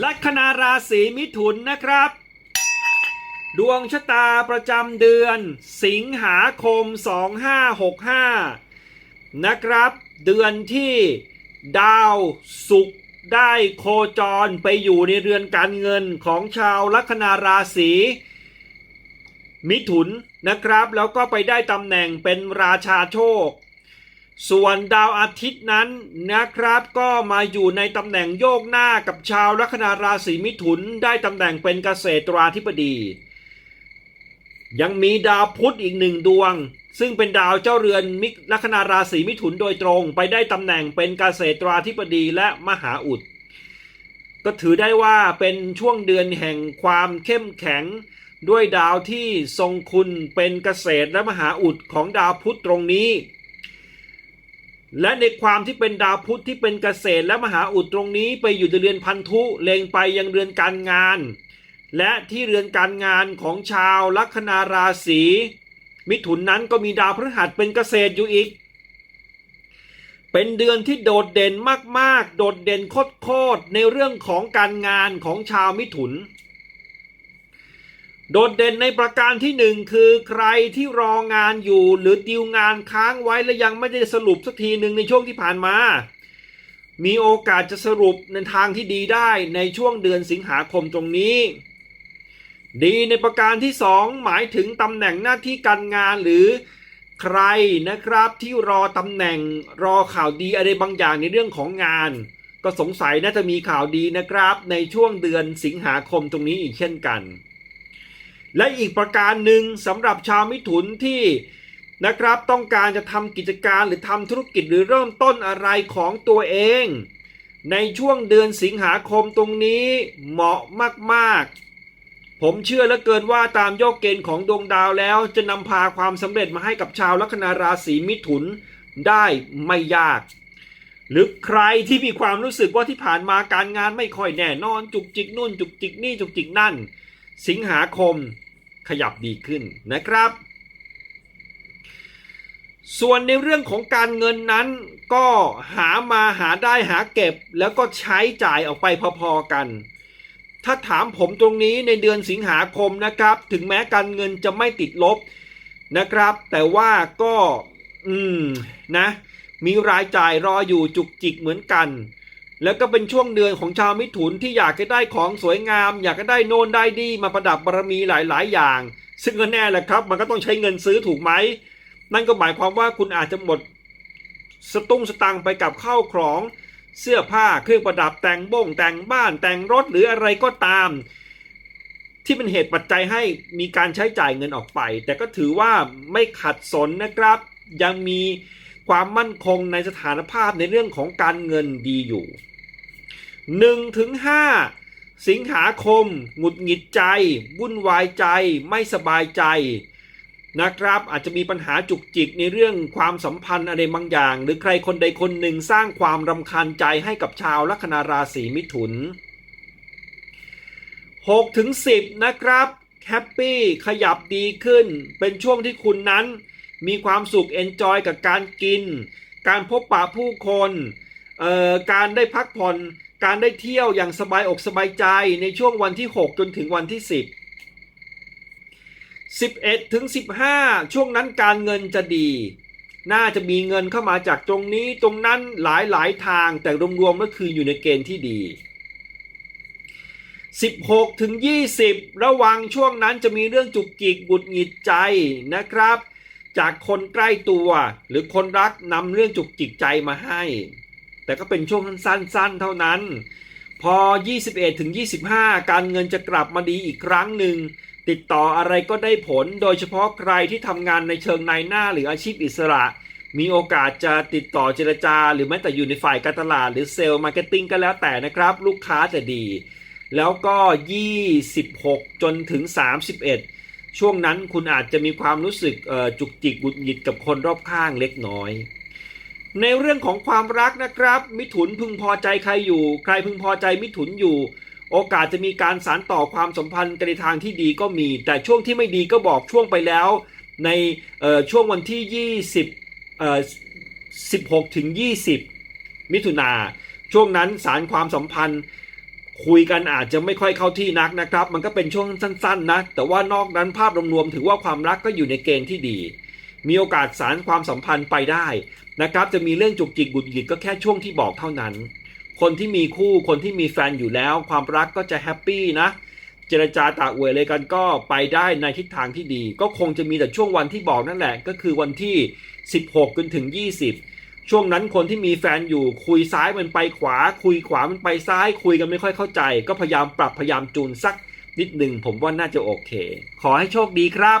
ลัคนาราศีมิถุนนะครับ ดวงชะตาประจำเดือน สิงหาคม 2565 นะครับ เดือนที่ดาวศุกได้โคจรไปอยู่ในเรือนการเงินของชาวลัคนาราศีมิถุนนะครับ แล้วก็ไปได้ตำแหน่งเป็นราชาโชค ส่วนดาวอาทิตย์นั้นนะครับก็มาอยู่ในตำแหน่งโยกหน้ากับชาวลัคนาราศีมิถุนได้ตำแหน่งเป็นเกษตราธิบดี ยังมีดาวพุธอีกหนึ่งดวง ซึ่งเป็นดาวเจ้าเรือนมิลัคนาราศีมิถุนโดยตรงไปได้ตำแหน่งเป็นเกษตราธิบดีและมหาอุด ก็ถือได้ว่าเป็นช่วงเดือนแห่งความเข้มแข็งด้วยดาวที่ทรงคุณเป็นเกษตรและมหาอุดของดาวพุธตรงนี้ และในความที่เป็นดาวพุธที่เป็นเกษตรและมหาอุดตรงนี้ไปอยู่ในเรือนพันธุเลงไปยังเรือนการงาน และที่เรือนการงานของชาวลัคนาราศีมิถุนนั้นก็มีดาวพฤหัสเป็นเกษตรอยู่อีก เป็นเดือนที่โดดเด่นมากๆ โดดเด่นโคตรๆในเรื่องของการงานของชาวมิถุน โดดเด่นในประการที่หนึ่งคือใครที่รองานอยู่หรือดิวงานค้างไว้และยังไม่ได้สรุปสักทีหนึ่งในช่วงที่ผ่านมา มีโอกาสจะสรุปในทางที่ดีได้ในช่วงเดือนสิงหาคมตรงนี้ ดีในประการที่สองหมายถึงตำแหน่งหน้าที่การงานหรือใครนะครับที่รอตำแหน่งรอข่าวดีอะไรบางอย่างในเรื่องของงาน ก็สงสัยน่าจะมีข่าวดีนะครับ ในช่วงเดือนสิงหาคมตรงนี้อีกเช่นกัน และอีกประการหนึ่งสำหรับชาวมิถุนที่นะครับต้องการจะทำกิจการหรือทำธุรกิจหรือเริ่มต้นอะไรของตัวเอง ในช่วงเดือนสิงหาคมตรงนี้เหมาะมากๆ ผมเชื่อเหลือเกินว่าตามโยกเกณฑ์ของดวงดาวแล้วจะนำพาความสำเร็จมาให้กับชาวลัคนาราศีมิถุนได้ไม่ยาก หรือใครที่มีความรู้สึกว่าที่ผ่านมาการงานไม่ค่อยแน่นอนจุกจิกนู่นจุกจิกนี่จุกจิกนั่น สิงหาคมขยับดีขึ้นนะครับ ส่วนในเรื่องของการเงินนั้นก็หามาหาได้หาเก็บแล้วก็ใช้จ่ายออกไปพอๆกัน ถ้าถามผมตรงนี้ในเดือนสิงหาคมนะครับ ถึงแม้การเงินจะไม่ติดลบนะครับ แต่ว่าก็ อืมนะ มีรายจ่ายรออยู่จุกจิกเหมือนกัน แล้วก็เป็นช่วงเดือนของชาวมิถุนที่อยากจะได้ของสวยงาม อยากจะได้โน่นได้ดีมาประดับบารมีหลาย ๆ อย่าง ซึ่งก็แน่แหละครับ มันก็ต้องใช้เงินซื้อถูกไหม นั่นก็หมายความว่าคุณอาจจะหมดสตุ้งสตังไปกับข้าวของเสื้อผ้าเครื่องประดับแต่งบ้งแต่งบ้านแต่งรถหรืออะไรก็ตาม ที่เป็นเหตุปัจจัยให้มีการใช้จ่ายเงินออกไป แต่ก็ถือว่าไม่ขัดสนนะครับ ยังมีความมั่นคงในสถานภาพในเรื่องของการเงินดีอยู่ 1ถึง5สิงหาคม หงุดหงิดใจ วุ่นวายใจ ไม่สบายใจนะครับอาจจะมีปัญหาจุกจิกในเรื่องความสัมพันธ์อะไรบางอย่าง หรือใครคนใดคนหนึ่งสร้างความรำคาญใจให้กับชาวลัคนาราศีมิถุน6ถึง10 นะครับแฮปปี้ขยับดีขึ้น เป็นช่วงที่คุณนั้น มีความสุขเอนจอยกับการกิน การพบปะผู้คนเอ่อการได้พักผ่อน การได้เที่ยวอย่างสบายอกสบายใจในช่วงวันที่ 6 จนถึงวันที่ 10 11ถึง15 ช่วงนั้นการเงินจะดี น่าจะมีเงินเข้ามาจากตรงนี้ตรงนั้นหลายหลายทางแต่รวมๆก็คืออยู่ในเกณฑ์ที่ดี 16ถึง20 ระวังช่วงนั้นจะมีเรื่องจุกจิกบุดหงิดใจนะครับ จากคนใกล้ตัวหรือคนรักนำเรื่องจุกจิกใจมาให้ แต่ก็เป็นช่วงสั้นๆ เท่านั้น พอ 21ถึง25 การเงินจะกลับมาดีอีกครั้งหนึ่ง ติดต่ออะไรก็ได้ผล โดยเฉพาะใครที่ทำงานในเชิงนายหน้าหรืออาชีพอิสระ มีโอกาสจะติดต่อเจรจา หรือแม้แต่อยู่ในฝ่ายการตลาดหรือเซลล์มาร์เก็ตติ้งก็แล้วแต่นะครับ ลูกค้าจะดี แล้วก็ 26 จนถึง 31 ช่วงนั้นคุณอาจจะมีความรู้สึกจุกจิกบุดหงิดกับคนรอบข้างเล็กน้อย ในเรื่องของความรักนะครับ มิถุนพึงพอใจใครอยู่ ใครพึงพอใจมิถุนอยู่ โอกาสจะมีการสานต่อความสัมพันธ์กันในทางที่ดีก็มี แต่ช่วงที่ไม่ดีก็บอกช่วงไปแล้ว ในช่วงวันที่ 20เอ่อ16 ถึง 20 มิถุนาช่วงนั้นสารความสัมพันธ์ คุยกันอาจจะไม่ค่อยเข้าที่นักนะครับ มันก็เป็นช่วงสั้นๆนะ แต่ว่านอกนั้นภาพรวมๆถือว่าความรักก็อยู่ในเกณฑ์ที่ดี มีโอกาสสารความสัมพันธ์ไปได้นะครับ จะมีเรื่องจุกจิกบุดหงิดก็แค่ช่วงที่บอกเท่านั้น คนที่มีคู่คนที่มีแฟนอยู่แล้ว ความรักก็จะแฮปปี้นะ เจรจาตากอวยเลยกันก็ไปได้ในทิศทางที่ดี ก็คงจะมีแต่ช่วงวันที่บอกนั่นแหละ ก็คือวันที่ 16จนถึง 20 ช่วงนั้นคนที่มีแฟนอยู่คุยซ้ายมันไปขวา คุยขวามันไปซ้าย คุยกันไม่ค่อยเข้าใจ ก็พยายามปรับพยายามจูนสักนิดหนึ่งผมว่าน่าจะโอเค ขอให้โชคดีครับ